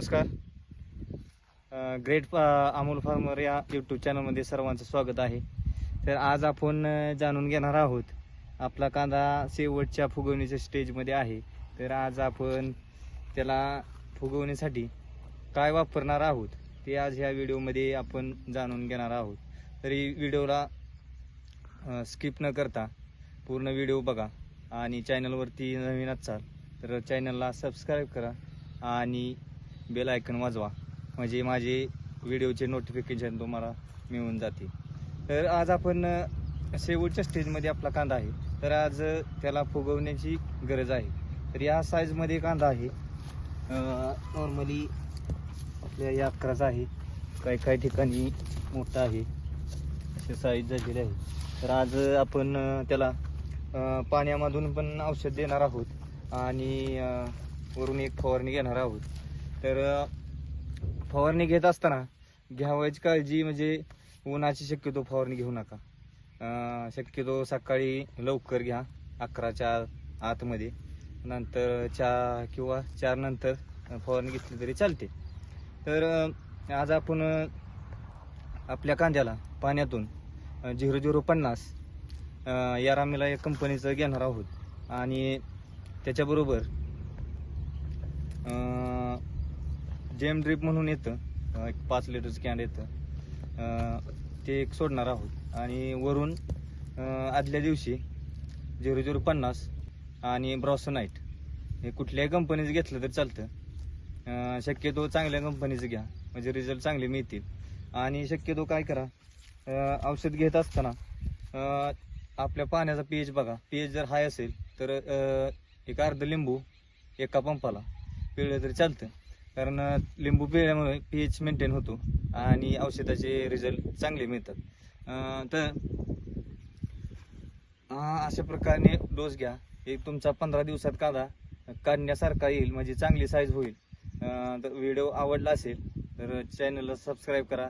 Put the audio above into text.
नमस्कार. Great Amol farmer या YouTube चॅनलमध्ये सर्वांचं स्वागत आहे. तर आज आपण जाणून घेणार आहोत आपला कांदा शेवटच्या फुगवणीच्या स्टेजमध्ये आहे. तर आज आपण त्याला फुगवण्यासाठी काय वापरणार आहोत ते आज ह्या व्हिडिओमध्ये आपण जाणून घेणार आहोत. तरी व्हिडिओला स्किप न करता पूर्ण व्हिडिओ बघा आणि चॅनलवरती नवीन असाल तर चॅनलला सबस्क्राईब करा आणि बेल आयकन वाजवा. म्हणजे माझे व्हिडिओचे नोटिफिकेशन तुम्हाला मिळून जाते. तर आज आपण शेवटच्या स्टेजमध्ये आपला कांदा आहे. तर आज त्याला फुगवण्याची गरज आहे. तर या साईजमध्ये कांदा आहे. नॉर्मली आपल्या या अकराचा आहे. काही काही ठिकाणी मोठा आहे. असे साईज झालेले आहे. तर आज आपण त्याला पाण्यामधून पण औषध देणार आहोत. आणि वरून एक फवारणी घेणार आहोत. तर फवारणी घेत असताना घ्यावायची काळजी म्हणजे उन्हाची शक्यतो फवारणी घेऊ नका. शक्यतो सकाळी लवकर घ्या अकराच्या आतमध्ये. नंतर चार किंवा चार नंतर फवारणी घेतली तरी चालते. तर आज आपण आपल्या कांद्याला पाण्यातून झिरो झिरो पन्नास या रामीला या कंपनीचं घेणार आहोत. आणि त्याच्याबरोबर जेम ड्रिप म्हणून येतं. एक पाच लिटरचं कॅन येतं. ते एक सोडणार आहोत. आणि वरून आदल्या दिवशी झिरो झिरो पन्नास आणि ब्रॉसोनाईट हे कुठल्याही कंपनीचं घेतलं तर चालतं. शक्यतो चांगल्या कंपनीचं घ्या. म्हणजे रिझल्ट चांगले मिळतील. आणि शक्यतो काय करा औषध घेत असताना आपल्या पाण्याचा पी एच बघा. पी एच जर हाय असेल तर एक अर्ध लिंबू एका पंपाला पिळलं तरी चालतं. कारण लिंबू पिळल्यामुळे पी एच मेंटेन होतो आणि औषधाचे रिझल्ट चांगले मिळतात. तर अशा प्रकारे डोस घ्या. एक तुमचा पंधरा दिवसात कांदा काढण्यासारखा येईल म्हणजे चांगली साईज होईल. तर व्हिडिओ आवडला असेल तर चॅनलला सबस्क्राईब करा.